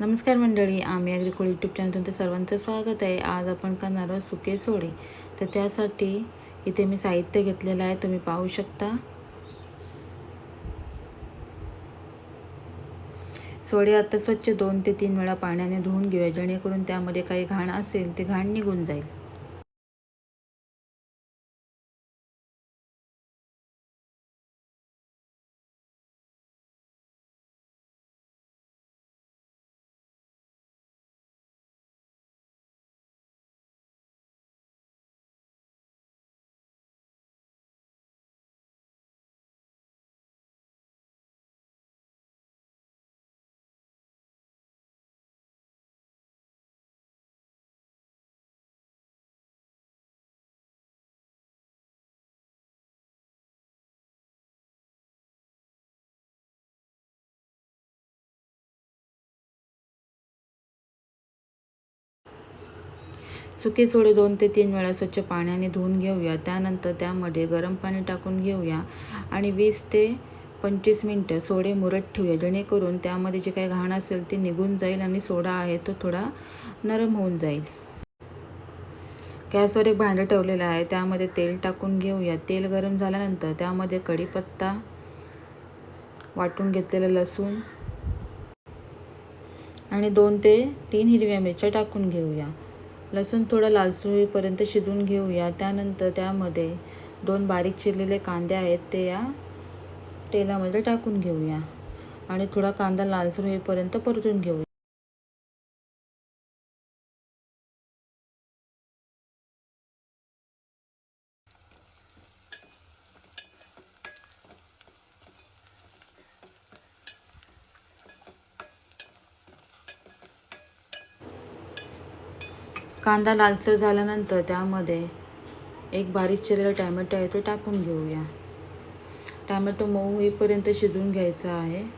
नमस्कार मंडळी आम्ही ॲग्रिकोल यूट्यूब चॅनल तुमचं सर्वांचं स्वागत आहे. आज आपण करणार आहोत सुके सोडे. तर त्यासाठी इथे मी साहित्य घेतलेलं आहे. तुम्ही पाहू शकता. सोडे आता स्वच्छ दोन ते तीन वेळा पाण्याने धुवून घेऊया. जेणेकरून त्यामध्ये काही घाण असेल ते घाण निघून जाईल. सुके सोडे दोन ते तीन वेळा स्वच्छ पाण्याने धुवून घेऊया. त्यानंतर त्यामध्ये गरम पाणी टाकून घेऊया आणि वीस ते पंचवीस मिनटं सोडे मुरत ठेवूया. जेणेकरून त्यामध्ये जे काही घाण असेल ते निघून जाईल आणि सोडा आहे तो थोडा नरम होऊन जाईल. गॅसवर एक भांडं ठेवलेलं आहे. त्यामध्ये तेल टाकून घेऊया. तेल गरम झाल्यानंतर त्यामध्ये कढीपत्ता वाटून घेतलेलं लसूण आणि दोन ते तीन हिरव्या मिरच्या टाकून घेऊया. लसूण थोडं लालसूर होईपर्यंत शिजवून घेऊया. त्यानंतर त्यामध्ये दोन बारीक चिरलेले कांदे आहेत ते या तेलामध्ये टाकून घेऊया. आणि थोडा कांदा लालसूर होईपर्यंत परतून घेऊया. कांदा लालसर झाल्यानंतर त्यामध्ये एक बारीक चिरलेला टॅमॅटो आहे तो टाकून घेऊया. टॅमॅटो मऊ होईपर्यंत शिजवून घ्यायचा आहे.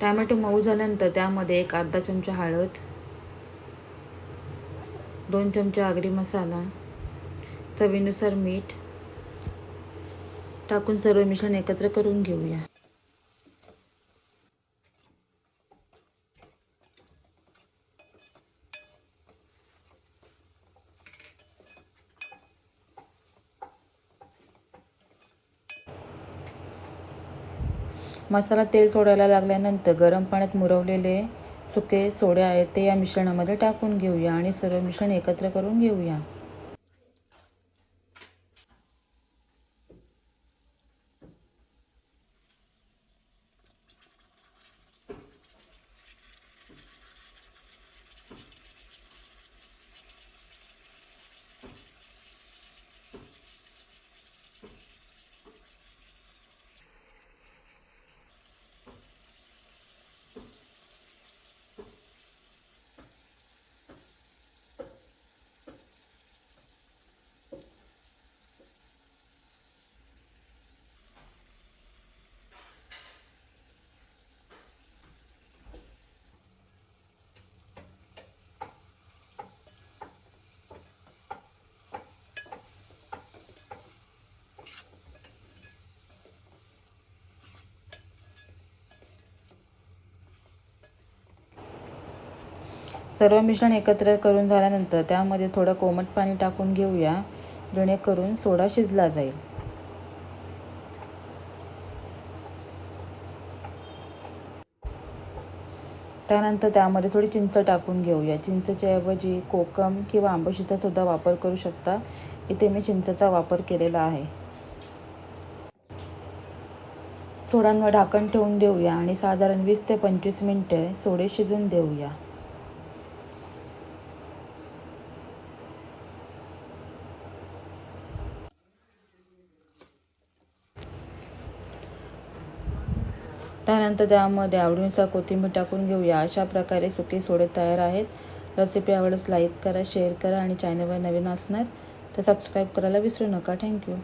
टॅमॅटो मऊ झाल्यानंतर त्यामध्ये एक अर्धा चमचा हळद दोन चमचे आगरी मसाला चवीनुसार मीठ टाकून सर्व मिश्रण एकत्र करून घेऊया. मसाला तेल सोडायला लागल्यानंतर गरम पाण्यात मुरवलेले सुके सोडे आहेत ते या मिश्रणामध्ये टाकून घेऊया आणि सर्व मिश्रण एकत्र करून घेऊया. सर्व मिश्रण एकत्र करून झाल्यानंतर त्यामध्ये थोडं कोमट पाणी टाकून घेऊया जेणेकरून सोडा शिजला जाईल. त्यानंतर त्यामध्ये थोडी चिंच टाकून घेऊया. चिंचच्या ऐवजी कोकम किंवा आंबशीचा सुद्धा वापर करू शकता. इथे मी चिंचचा वापर केलेला आहे. सोडांवर ढाकण ठेवून देऊया आणि साधारण वीस ते पंचवीस मिनटे सोडे शिजून देऊया. त्यानंतर त्यामध्ये आवडीनुसार कोथिंबीर टाकून घेऊया. अशा प्रकारे सुके सोडे तयार आहेत. रेसिपी आवडल्यास लाईक करा शेअर करा आणि चॅनलवर नवीन असणार तर सबस्क्राईब करायला विसरू नका. थँक्यू